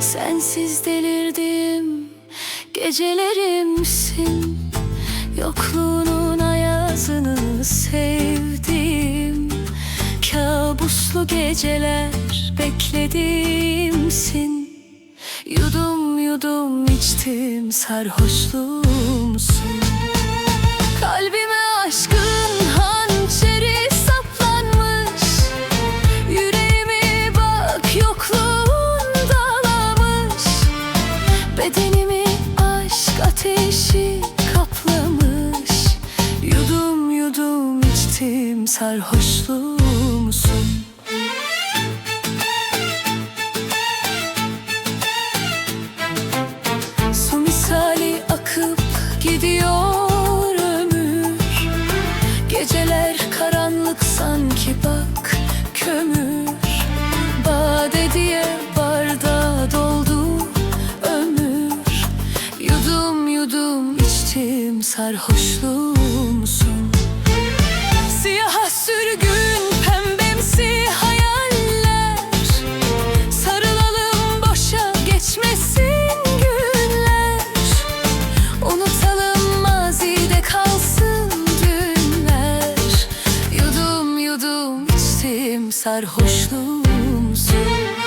Sensiz delirdim Gecelerimsin. Yokluğunun ayazını sevdim. Kabuslu geceler bekledimsin Yudum yudum içtim sarhoşluğumsun. Ateşi kaplamış. Yudum yudum içtim sarhoşluğumsun Yudum içtim sarhoşluğumsun Siyaha sürgün pembemsi hayaller. Sarılalım boşa geçmesin günler. Unutalım mazide kalsın dünler Yudum yudum içtim sarhoşluğumsun